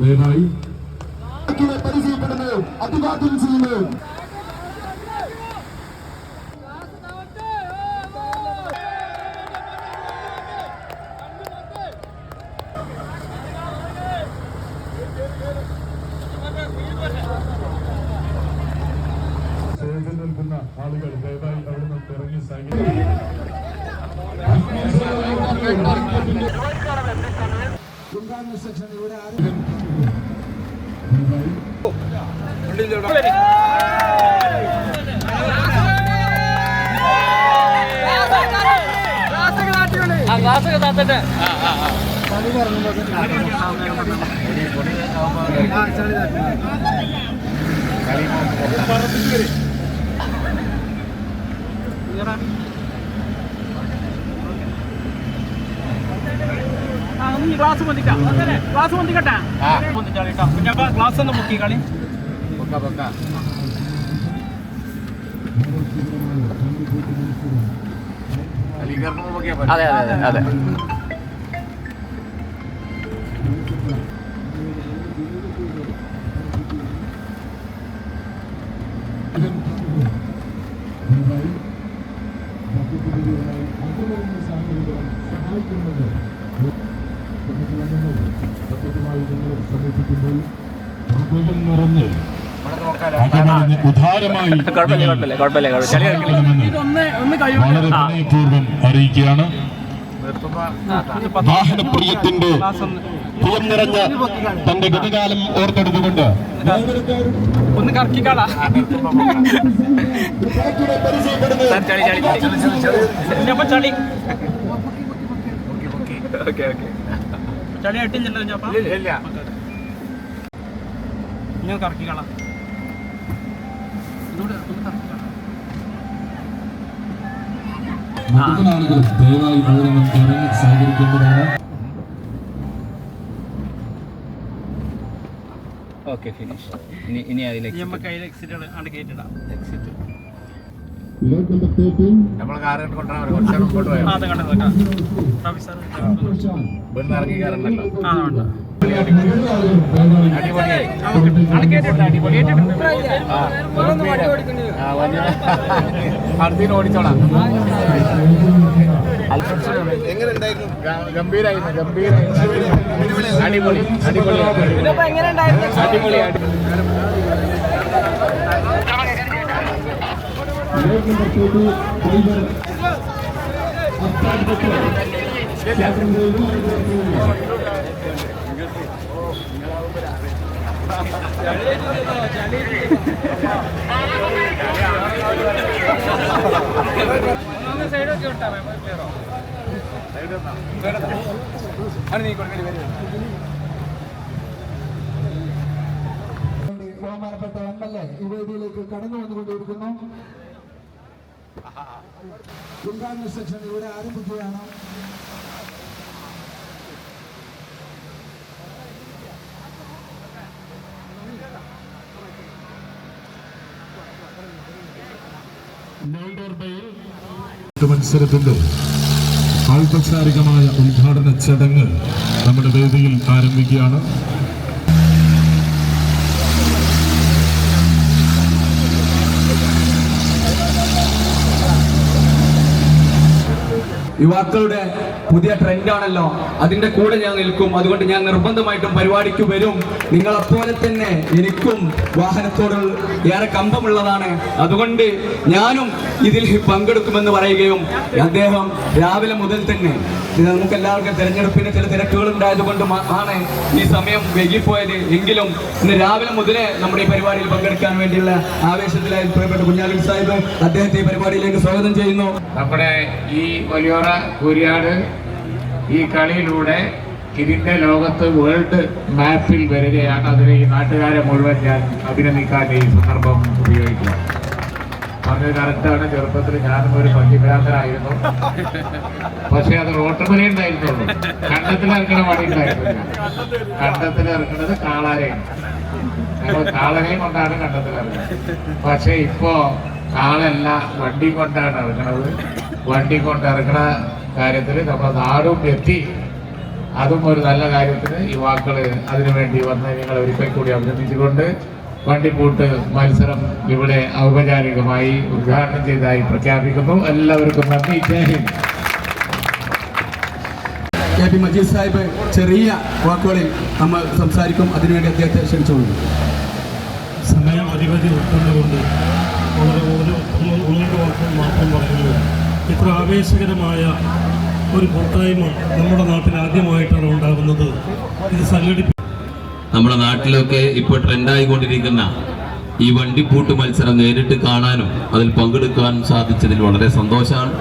ദയവായി പരിചയപ്പെടുന്നത് അഭിവാദ്യം ചെയ്യുന്നത് ആളുകൾ ദയവായി അവിടെ നിന്ന് ഇറങ്ങി സഹകരിക്കും. ക്ലാസ്സൊക്കെ താത്തട്ടെ ക്ലാസ് പൊന്തിക്കാം. ക്ലാസ് പൊന്തിക്കട്ടെ? പൊന്തിച്ചാളി കേട്ടോ കുഞ്ഞപ്പ ക്ലാസ് ഒന്ന് മുക്കി കളി. അതെ അതെ അതെ അതെ. നിറഞ്ഞ് ഉദാരമായി വളരെ വിനയപൂർവം അറിയിക്കുകയാണ്. വാഹനപ്രിയത്തിന്റെ പ്രിയം നിറഞ്ഞ തന്റെ ഗതികാലം ഓർത്തെടുത്തുകൊണ്ട് ഒന്ന് കറക്കിക്കാളാ. ചളി ചളി ചളി. Okay okay. ചളി അട്ടിഞ്ഞല്ലോ കുഞ്ഞപ്പ ഞാൻ കറക്കിക്കാളാം മുഴുവൻ ആളുകളും ദയവായി നിന്നും ഇറങ്ങി സഹകരിക്കേണ്ടതാണ്. ഓക്കെ ഫിനിഷ് ഇനി ഇനി അതിലേക്ക് നമുക്ക് അതിൽ എക്സിറ്റ് ആണ് കയറ്റിടാം. എക്സിറ്റ് നമ്മൾ കാർ കൊണ്ടുവരാൻ കുറച്ച് മുമ്പോട്ട് പോയോ ആ അത് കണ്ടത് കേട്ടോ ഇവിടുന്ന് ഇറങ്ങി കയറണ്ടല്ലോ അടുത്തിന് ഓടിച്ചോളാം ഗംഭീരായിരുന്നു ഗംഭീരായിരുന്നു അടിപൊളി അടിപൊളി അടിപൊളി അടിപൊളി ബഹുമാനപ്പെട്ട എം എൽ എ ഈ വേദിയിലേക്ക് കടന്നു വന്നുകൊണ്ടിരിക്കുന്നു. ഉദ്ഘാടന സെക്ഷൻ ഇവിടെ ആരംഭിക്കുകയാണ്. മത്സരത്തിന്റെ ഔപചാരികമായ ഉദ്ഘാടന ചടങ്ങ് നമ്മുടെ വേദിയിൽ ആരംഭിക്കുകയാണ്. യുവാക്കളുടെ പുതിയ ട്രെൻഡാണല്ലോ അതിന്റെ കൂടെ ഞാൻ നിൽക്കും. അതുകൊണ്ട് ഞാൻ നിർബന്ധമായിട്ടും പരിപാടിക്ക് വരും. നിങ്ങളെപ്പോലെ തന്നെ എനിക്കും വാഹനത്തോട് ഏറെ കമ്പമുള്ളതാണ്. അതുകൊണ്ട് ഞാനും ഇതിൽ പങ്കെടുക്കുമെന്ന് പറയുകയും അദ്ദേഹം രാവിലെ മുതൽ തന്നെ നമുക്ക് എല്ലാവർക്കും തിരഞ്ഞെടുപ്പിന് ചില തിരക്കുകൾ ഉണ്ടായതുകൊണ്ട് ആണ് ഈ സമയം വൈകിപ്പോയത്. എങ്കിലും ഇന്ന് രാവിലെ മുതലേ നമ്മുടെ ഈ പരിപാടിയിൽ പങ്കെടുക്കാൻ വേണ്ടിയുള്ള ആവേശത്തിലായി പ്രിയപ്പെട്ട കുഞ്ഞാലി സാഹിബ് അദ്ദേഹത്തെ ഈ പരിപാടിയിലേക്ക് സ്വാഗതം ചെയ്യുന്നു. നമ്മുടെ ഈ വലിയോറ കുര്യാട് ഈ കളിയിലൂടെ ഇതിന്റെ ലോകത്ത് വേൾഡ് മാപ്പിൽ വരികയാണ്. അതിന് ഈ നാട്ടുകാരെ മുഴുവൻ ഞാൻ അഭിനന്ദിക്കാൻ ഈ സന്ദർഭം ഉപയോഗിക്കുക പറഞ്ഞത് കറക്റ്റാണ് ചെറുപ്പത്തിൽ ഞാനും ഒരു പഞ്ചിഭ്രാന്തനായിരുന്നു. പക്ഷെ അത് റോട്ടുമലി ഉണ്ടായിരുന്നുള്ളൂ. കണ്ടത്തിൽ ഇറക്കണ പണി ഉണ്ടായിരുന്നില്ല. കണ്ടത്തിൽ ഇറക്കുന്നത് കാളാരെയാണ്. ഞങ്ങൾ കാളനെയും കൊണ്ടാണ് കണ്ടത്തിൽ ഇറങ്ങുന്നത്. പക്ഷെ ഇപ്പോ കാളല്ല വണ്ടി കൊണ്ടാണ് ഇറങ്ങണത്. വണ്ടി കൊണ്ട് ഇറങ്ങണ കാര്യത്തിൽ നമ്മുടെ നാടും എത്തി. അതും ഒരു നല്ല കാര്യത്തിന് യുവാക്കൾ അതിനുവേണ്ടി വന്ന് നിങ്ങൾ ഒരിക്കൽ കൂടി അഭിനന്ദിച്ചുകൊണ്ട് വണ്ടിപ്പൂട്ട് മത്സരം ഇവിടെ ഔപചാരികമായി ഉദ്ഘാടനം ചെയ്തതായി പ്രഖ്യാപിക്കുന്നു. എല്ലാവർക്കും നന്ദി. ജയ ഹിന്ദ്. കെ പി മജീദ് സാഹിബ് ചെറിയ വാക്കുകളിൽ നമ്മൾ സംസാരിക്കും. അതിനുവേണ്ടി അദ്ദേഹത്തെ ക്ഷണിച്ചുകൊണ്ട്. സമയം അധിപതി ഉൾക്കൊണ്ടുകൊണ്ട് വളരെ ഒരു ഒന്ന് വാക്കുകൾ മാത്രം പറയുന്നു ഇത്ര ആവേശകരമായ ഒരു കൂട്ടായ്മ നമ്മുടെ നാട്ടിൽ ആദ്യമായിട്ടാണ് ഉണ്ടാകുന്നത്. ഇത് സംഘടിപ്പി നമ്മുടെ നാട്ടിലൊക്കെ ഇപ്പോൾ ട്രെൻഡായിക്കൊണ്ടിരിക്കുന്ന ഈ വണ്ടിപ്പൂട്ട് മത്സരം നേരിട്ട് കാണാനും അതിൽ പങ്കെടുക്കാനും സാധിച്ചതിൽ വളരെ സന്തോഷമാണ്.